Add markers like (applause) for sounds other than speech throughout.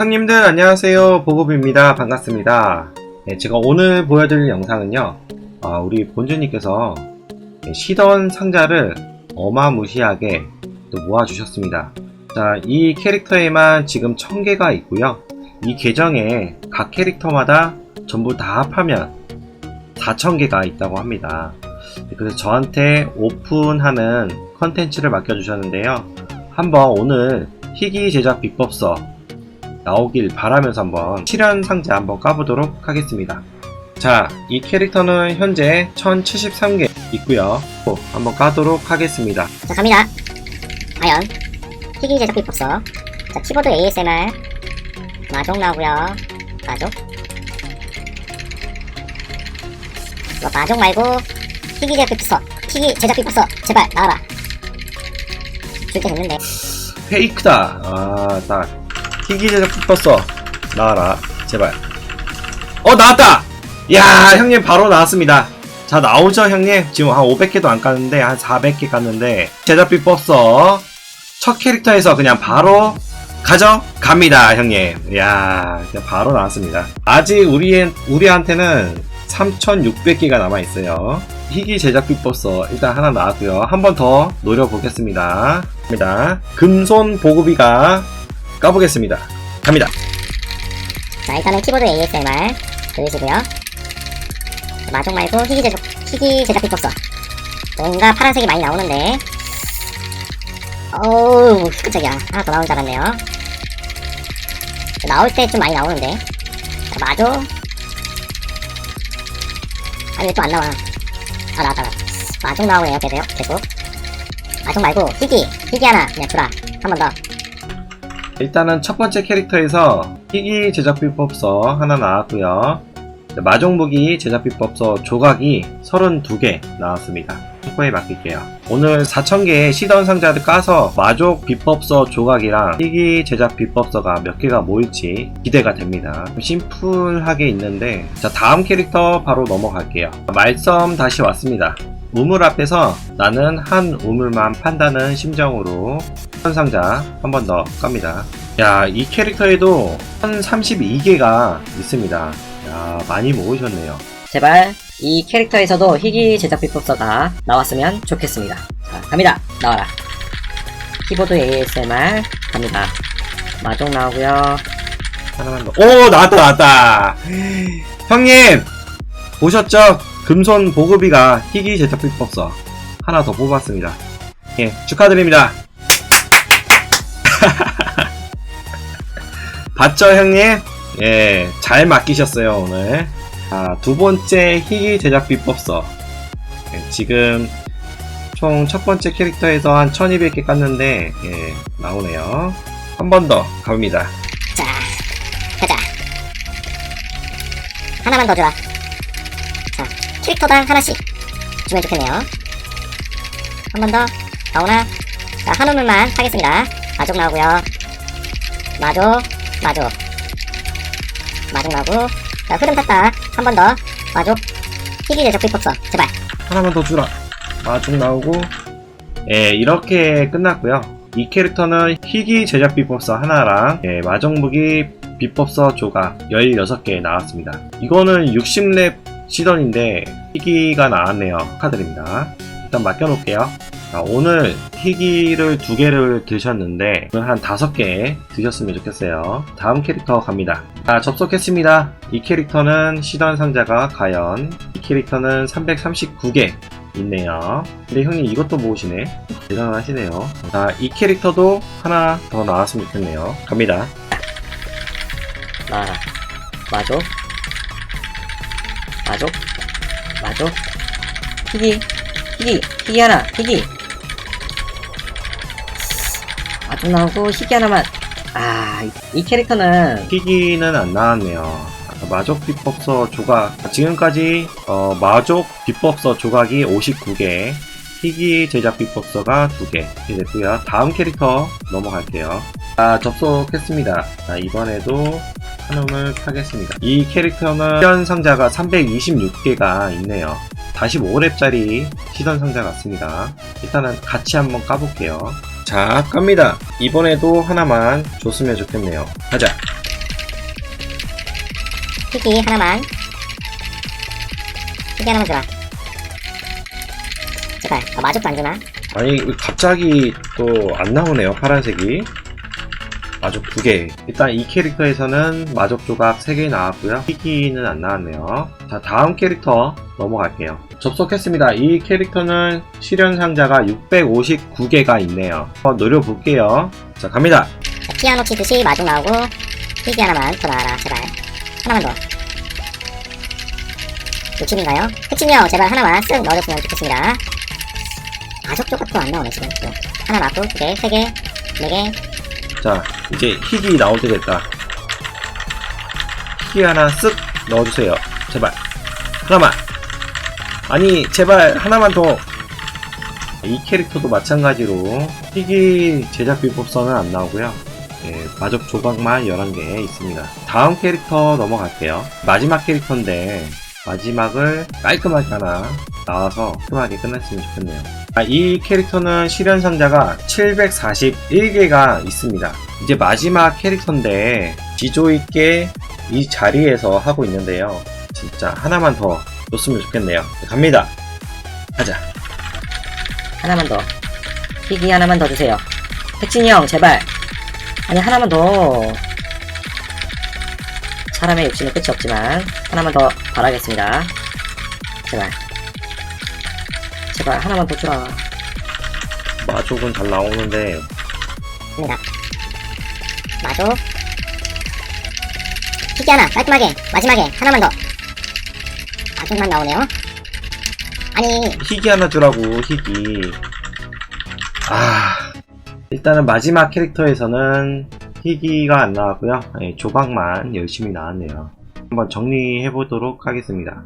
형님들 안녕하세요. 보급입니다. 반갑습니다. 네, 제가 오늘 보여드릴 영상은요 아, 우리 본주님께서 네, 시던 상자를 어마무시하게 또 모아주셨습니다. 자 이 캐릭터에만 지금 1000개가 있고요. 이 계정에 각 캐릭터마다 전부 다 합하면 4000개가 있다고 합니다. 네, 그래서 저한테 오픈하는 컨텐츠를 맡겨주셨는데요. 한번 오늘 희귀 제작 비법서 나오길 바라면서 한번 실현 상자 한번 까보도록 하겠습니다. 자, 이 캐릭터는 현재 1073개 있고요. 또 한번 까도록 하겠습니다. 자 갑니다. 과연 희귀 제작 비 법서 자 키보드 ASMR 마족 나오고요. 마족. 뭐 마족 말고 희귀 제작 비 법서 희귀 제작 비 법서 제발 나와라. 줄 때 됐는데. 페이크다. 아, 딱 희귀 제작 비법서 나와라. 제발. 어, 나왔다. 야, 형님 바로 나왔습니다. 자, 나오죠, 형님? 지금 한 500개도 안 깠는데 한 400개 깠는데 제작 비법서 첫 캐릭터에서 그냥 바로 가져갑니다, 형님. 야, 그냥 바로 나왔습니다. 아직 우리 우리한테는 3,600개가 남아 있어요. 희귀 제작 비법서 일단 하나 나왔고요. 한 번 더 노려보겠습니다. 금손 보급이가 까보겠습니다. 갑니다. 자 일단은 키보드 ASMR 들으시고요. 마족 말고 희귀 제작 희귀 제작 비법서 뭔가 파란색이 많이 나오는데. 어우 깜짝이야. 하나 더 나온 줄 알았네요. 나올 때 좀 많이 나오는데. 자, 마족 아니 왜 또 안 나와? 아 나왔다 나왔다. 마족 나오네요 계속. 계속. 마족 말고 희귀 희귀 하나 그냥 주라. 한 번 더 일단은 첫 번째 캐릭터에서 희귀 제작 비법서 하나 나왔고요. 마종 무기 제작 비법서 조각이 32개 나왔습니다. 참고에 맡길게요. 오늘 4,000개의 시던 상자를 까서 마족 비법서 조각이랑 희귀 제작 비법서가 몇 개가 모일지 기대가 됩니다. 심플하게 있는데 자 다음 캐릭터 바로 넘어갈게요. 말썸 다시 왔습니다. 우물 앞에서 나는 한 우물만 판다는 심정으로 현 상자 한 번 더 깝니다. 야, 이 캐릭터에도 한 32개가 있습니다. 야, 많이 모으셨네요. 제발 이 캐릭터에서도 희귀 제작 비법서가 나왔으면 좋겠습니다. 자, 갑니다. 나와라. 키보드 ASMR 갑니다. 마족 나오고요. 하나만 더. 오, 나왔다, 나왔다! (gasps) 형님! 보셨죠? 금손 보급이가 희귀 제작 비법서 하나 더 뽑았습니다. 예, 축하드립니다. (laughs) 봤죠, 형님? 예, 잘 맡기셨어요, 오늘. 아, 두 번째 희귀 제작 비법서. 예, 지금 총 첫 번째 캐릭터에서 한 1200개 깠는데, 예, 나오네요. 한 번 더 갑니다. 자, 가자. 하나만 더 주라. 자, 캐릭터당 하나씩 주면 좋겠네요. 한 번 더. 나오나? 자, 한 우물만 하겠습니다. 마족 나오고요. 마족, 마족. 마족 나오고. 자, 흐름 탔다. 한 번 더. 마족. 희귀 제작 비법서. 제발. 하나만 더 주라. 마중 나오고. 예, 이렇게 끝났고요. 이 캐릭터는 희귀 제작 비법서 하나랑 예, 마정무기 비법서 조각 16개 나왔습니다. 이거는 60렙 시던인데 희귀가 나왔네요. 축하드립니다. 일단 맡겨놓을게요. 자, 오늘 희귀를 두 개를 드셨는데 오늘 한 다섯 개 드셨으면 좋겠어요. 다음 캐릭터 갑니다. 자, 접속했습니다. 이 캐릭터는 시던 상자가 과연 이 캐릭터는 339개 있네요. 근데 형님 이것도 모으시네. 대단하시네요. 자, 이 캐릭터도 하나 더 나왔으면 좋겠네요. 갑니다. 나와라. 마족. 마족. 마족. 희귀. 희귀. 희귀 하나. 희귀. 마족 나오고 희귀 하나만. 아, 이, 이 캐릭터는 희귀는 안 나왔네요. 마족 비법서 조각 지금까지 어, 마족 비법서 조각이 59개 희귀 제작 비법서가 2개 이렇게 됐고요. 다음 캐릭터 넘어갈게요. 자, 접속했습니다. 자, 이번에도 한음을 타겠습니다. 이 캐릭터는 시던 상자가 326개가 있네요. 45렙짜리 시던 상자 같습니다. 일단은 같이 한번 까볼게요. 자, 깝니다. 이번에도 하나만 줬으면 좋겠네요. 가자. 희귀 하나만. 희귀 하나만 줘라. 제발. 아, 마족도 안 주나? 아니 갑자기 또 안 나오네요 파란색이 마족 2개 일단 이 캐릭터에서는 마족 조각 3개 나왔고요 희귀는 안 나왔네요 자 다음 캐릭터 넘어갈게요 접속했습니다 이 캐릭터는 실현 상자가 659개가 있네요 한번 노려볼게요 자 갑니다 자, 피아노 치듯이 마족 나오고, 희귀 하나만 더 나와라, 제발. 하나만 더. 60인가요? 핵심력 제발 하나만 쓱 넣어줬으면 좋겠습니다. 마족 조각도 안 나오네, 지금. 또. 하나 나왔고, 두 개, 세 개, 네 개. 자 이제 희귀 때 됐다. 희귀 하나 쓱 넣어주세요. 제발. 하나만. 아니 제발 하나만 더. 이 캐릭터도 마찬가지로 희귀 제작 비법서는 안 나오고요. 예, 마적 조각만 11개 있습니다. 다음 캐릭터 넘어갈게요. 마지막 캐릭터인데 마지막을 깔끔하게 하나 나와서 깔끔하게 끝났으면 좋겠네요. 아, 이 캐릭터는 실현 상자가 741개가 있습니다. 이제 마지막 캐릭터인데 지조 있게 이 자리에서 하고 있는데요. 진짜 하나만 더 줬으면 좋겠네요. 갑니다. 가자. 하나만 더. 희귀 하나만 더 주세요. 택진이 형, 제발. 아니, 하나만 더. 사람의 욕심은 끝이 없지만, 하나만 더 바라겠습니다. 제발. 제발, 하나만 더 주라. 마족은 잘 나오는데 갑니다. 마족. 희귀 하나, 깔끔하게. 마지막에 하나만 더. 마족만 나오네요. 아니, 희귀 하나 주라고 희귀. 아 일단은 마지막 캐릭터에서는 희귀가 안 나왔고요. 예, 조각만 열심히 나왔네요. 한번 정리해 보도록 하겠습니다.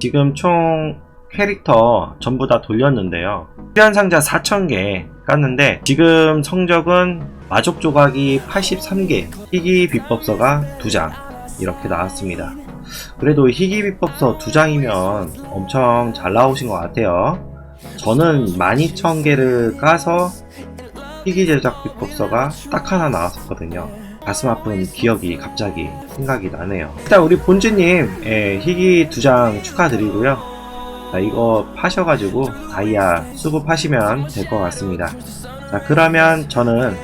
지금 총 캐릭터 전부 다 돌렸는데요. 필연 상자 4,000개 깠는데 지금 성적은 마족 조각이 83개, 희귀 비법서가 2장 이렇게 나왔습니다. 그래도 희귀 비법서 2장이면 엄청 잘 나오신 것 같아요. 저는 12,000개를 까서 희귀 제작 비법서가 딱 하나 나왔었거든요. 가슴 아픈 기억이 갑자기 생각이 나네요. 일단 우리 본주님 예, 희귀 2장 축하드리고요. 자, 이거 파셔가지고 다이아 수급하시면 될 것 같습니다. 자, 그러면 저는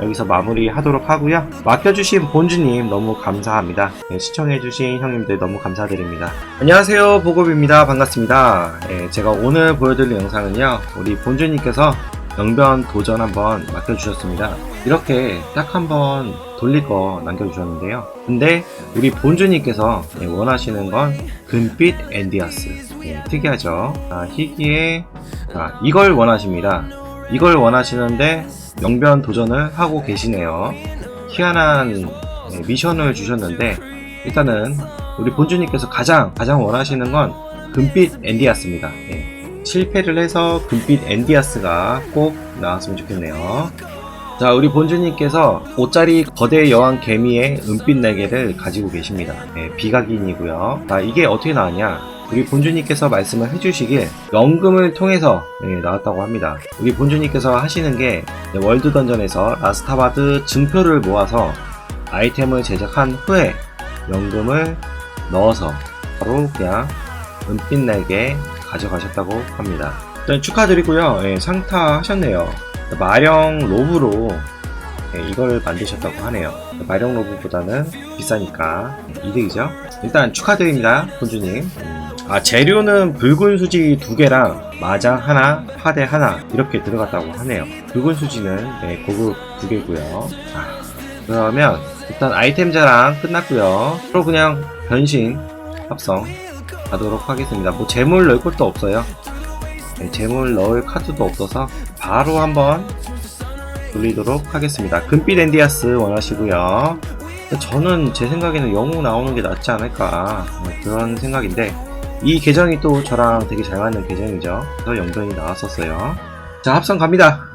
여기서 마무리 하도록 하고요. 맡겨주신 본주님 너무 감사합니다. 네, 시청해주신 형님들 너무 감사드립니다. 안녕하세요. 보급입니다. 반갑습니다. 예, 제가 오늘 보여드릴 영상은요. 우리 본주님께서 영변 도전 한번 맡겨주셨습니다. 이렇게 딱 한번 돌릴 거 남겨주셨는데요. 근데 우리 본주님께서 예, 원하시는 건 금빛 엔디아스. 예, 특이하죠. 아, 희귀의 아, 이걸 원하십니다. 이걸 원하시는데 영변 도전을 하고 계시네요. 희한한 예, 미션을 주셨는데 일단은 우리 본주님께서 가장 가장 원하시는 건 금빛 엔디아스입니다. 예, 실패를 해서 금빛 엔디아스가 꼭 나왔으면 좋겠네요. 자, 우리 본주님께서 5짜리 거대 여왕 개미의 은빛 날개를 가지고 계십니다. 예, 비각인이고요. 자, 이게 어떻게 나왔냐? 우리 본주님께서 말씀을 해주시길 연금을 통해서 예, 나왔다고 합니다. 우리 본주님께서 하시는 게 네, 월드 던전에서 라스타바드 증표를 모아서 아이템을 제작한 후에 연금을 넣어서 바로 그냥 은빛 날개 가져가셨다고 합니다. 일단 축하드리고요. 예, 상타 하셨네요. 마령 로브로 예, 이걸 만드셨다고 하네요. 마령 로브보다는 비싸니까 이득이죠. 일단 축하드립니다, 본주님. 음, 아 재료는 붉은 수지 두 개랑 마장 하나, 파대 하나 이렇게 들어갔다고 하네요. 붉은 수지는 네, 고급 두 개고요. 자, 그러면 일단 아이템 자랑 끝났고요. 바로 그냥 변신 합성 가도록 하겠습니다. 뭐 재물 넣을 것도 없어요. 네, 재물 넣을 카드도 없어서 바로 한번 돌리도록 하겠습니다. 금빛 엔디아스 원하시고요. 저는 제 생각에는 영웅 나오는 게 낫지 않을까 네, 그런 생각인데 이 계정이 또 저랑 되게 잘 맞는 계정이죠. 그래서 영변이 나왔었어요. 자 합성 갑니다.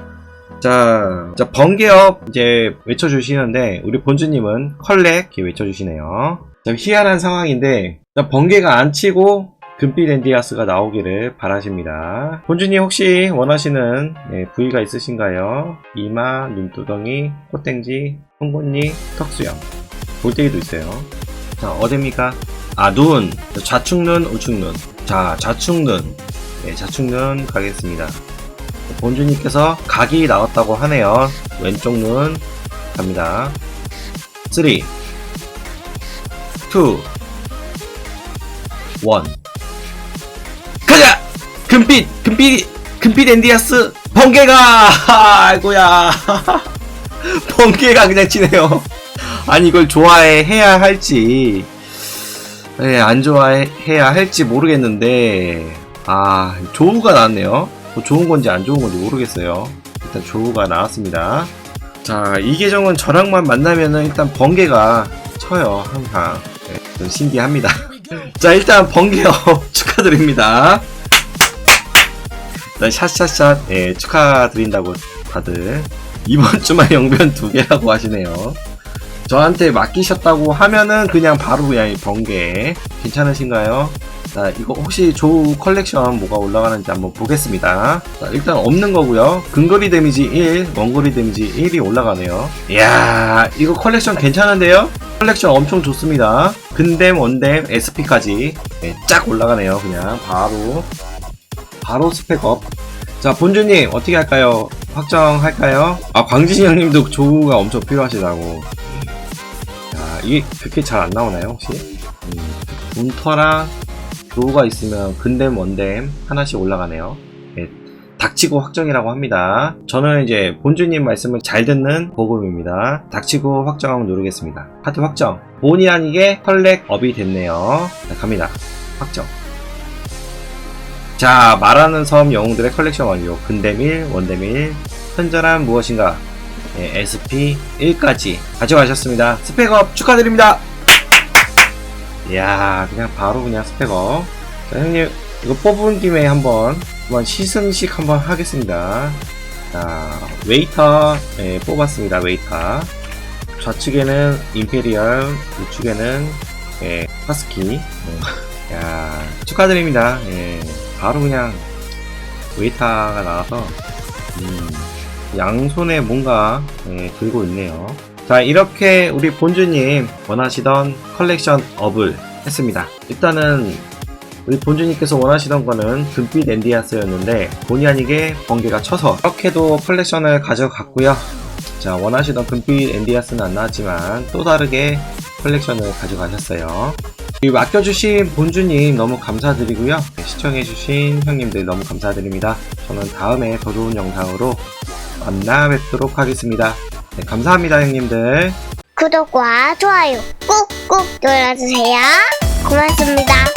자, 자 번개업 이제 외쳐주시는데 우리 본주님은 컬렉 이렇게 외쳐주시네요. 자, 희한한 상황인데 자, 번개가 안 치고 금빛 엔디아스가 나오기를 바라십니다. 본주님 혹시 원하시는 네, 부위가 있으신가요? 이마, 눈두덩이, 콧땡지, 송곳니, 턱수염, 볼때기도 있어요. 자, 어딥니까? 아, 눈. 좌측 눈, 우측 눈. 자, 좌측 눈. 네, 좌측 눈 가겠습니다. 본주님께서 각이 나왔다고 하네요. 왼쪽 눈 갑니다. 3, 2, 1. 가자! 금빛! 금빛! 금빛 앤디아스! 번개가! 아이고야. (laughs) 번개가 그냥 치네요. 아니, 이걸 좋아해, 해야 할지. 네, 안 좋아해야 할지 모르겠는데, 아, 조우가 나왔네요. 뭐 좋은 건지 안 좋은 건지 모르겠어요. 일단 조우가 나왔습니다. 자, 이 계정은 저랑만 만나면은 일단 번개가 쳐요, 항상. 네, 좀 신기합니다. (laughs) 자, 일단 번개업 (laughs) 축하드립니다. 일단 샷샷샷, 예, 축하드린다고 다들. 이번 (laughs) 주만 영변 두 개라고 하시네요. 저한테 맡기셨다고 하면은 그냥 바로 그냥 이 번개. 괜찮으신가요? 자, 이거 혹시 조우 컬렉션 뭐가 올라가는지 한번 보겠습니다. 자, 일단 없는 거고요. 근거리 데미지 1, 원거리 데미지 1이 올라가네요. 이야, 이거 컬렉션 괜찮은데요? 컬렉션 엄청 좋습니다. 근댐, 원댐, SP까지 네, 쫙 올라가네요. 그냥 바로 바로 스펙업. 자, 본주님 어떻게 할까요? 확정할까요? 아, 광진이 형님도 조우가 엄청 필요하시다고. 자, 이게 그렇게 잘 안 나오나요, 혹시? 음, 문터랑 조우가 있으면 근댐, 원댐 하나씩 올라가네요. 네, 닥치고 확정이라고 합니다. 저는 이제 본주님 말씀을 잘 듣는 보금입니다. 닥치고 확정 누르겠습니다. 카드 확정. 본의 아니게 컬렉업이 됐네요. 자, 갑니다. 확정. 자, 말하는 섬 영웅들의 컬렉션 완료. 근댐 1, 원댐 1. 현존한 무엇인가. 네, SP 1까지 가져가셨습니다. 스펙업 축하드립니다. 이야, 그냥 바로 그냥 스펙업. 자, 형님, 이거 뽑은 김에 한번, 한번 시승식 한번 하겠습니다. 자, 웨이터, 예, 뽑았습니다, 웨이터. 좌측에는 임페리얼, 우측에는, 예, 하스키. 예. 야, 축하드립니다. 예, 바로 그냥, 웨이터가 나와서, 음, 양손에 뭔가, 예, 들고 있네요. 자, 이렇게 우리 본주님 원하시던 컬렉션 업을 했습니다. 일단은 우리 본주님께서 원하시던 거는 금빛 앤디아스였는데 본의 아니게 번개가 쳐서 이렇게도 컬렉션을 가져갔고요. 자, 원하시던 금빛 앤디아스는 안 나왔지만 또 다르게 컬렉션을 가져가셨어요. 이 맡겨주신 본주님 너무 감사드리고요. 네, 시청해주신 형님들 너무 감사드립니다. 저는 다음에 더 좋은 영상으로 만나 뵙도록 하겠습니다. 네, 감사합니다, 형님들. 구독과 좋아요 꾹꾹 눌러주세요. 고맙습니다.